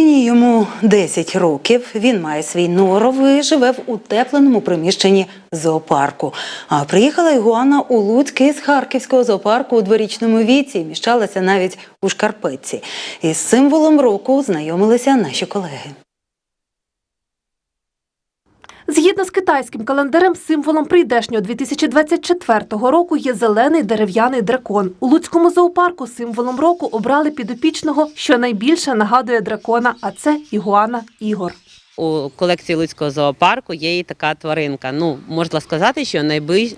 Нині йому 10 років. Він має свій норов і живе в утепленому приміщенні зоопарку. А приїхала Ігуана у Луцький з Харківського зоопарку у дворічному віці і міщалася навіть у шкарпетці. Із символом року знайомилися наші колеги. Згідно з китайським календарем, символом прийдешнього 2024 року є зелений дерев'яний дракон. У Луцькому зоопарку символом року обрали підопічного, що найбільше нагадує дракона, а це ігуана Ігор. У колекції Луцького зоопарку є і така тваринка. Ну, можна сказати, що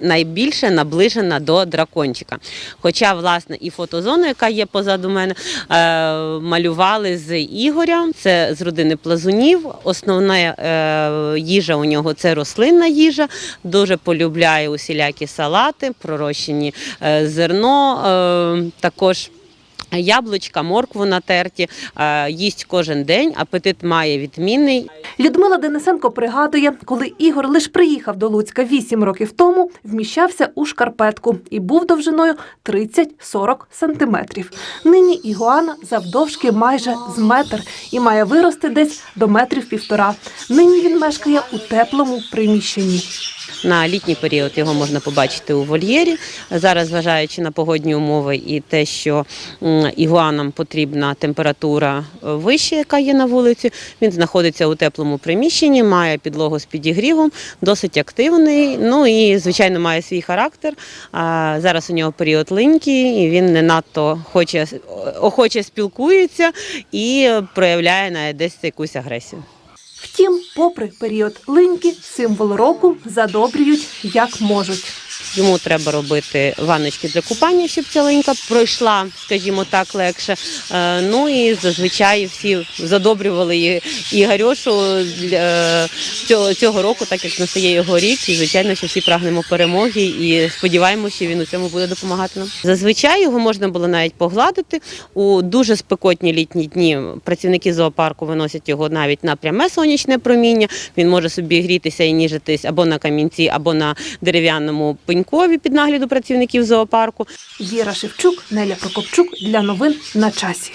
найбільше наближена до дракончика. Хоча, власне, і фотозону, яка є позаду мене, е, малювали з Ігоря. Це з родини плазунів. Основна е, їжа у нього це рослинна їжа. Дуже полюбляє усілякі салати, пророщені е, зерно. Також Яблучка, моркву натерті, е, їсть кожен день, апетит має відмінний. Людмила Денисенко пригадує, коли Ігор лише приїхав до Луцька 8 років тому, вміщався у шкарпетку і був довжиною 30-40 сантиметрів. Нині ігуана завдовжки майже з метр і має вирости десь до метрів півтора. Нині він мешкає у теплому приміщенні. На літній період його можна побачити у вольєрі. Зараз, зважаючи на погодні умови і те, що ігуанам потрібна температура е, вища, яка є на вулиці, він знаходиться у теплому приміщенні, має підлогу з підігрівом, досить активний. Ну і звичайно має свій характер. Зараз у нього період линький, і він не надто хоче охоче спілкується і проявляє навіть десь якусь агресію. Попри період линьки, символ року задобрюють як можуть. Йому треба робити ванночки для купання, щоб ця линька пройшла, скажімо так, легше. Е, Ну і зазвичай всі задобрювали Ігорьошу е, цього, року, так як настає його рік. І звичайно, що всі прагнемо перемоги і сподіваємося, що він у цьому буде допомагати нам. Зазвичай його можна було навіть погладити. У дуже спекотні літні дні працівники зоопарку виносять його навіть на пряме сонячне проміння. Він може собі грітися і ніжитись або на камінці, або на дерев'яному пенькові під нагляду працівників зоопарку. Віра Шевчук, Неля Прокопчук для новин на часі.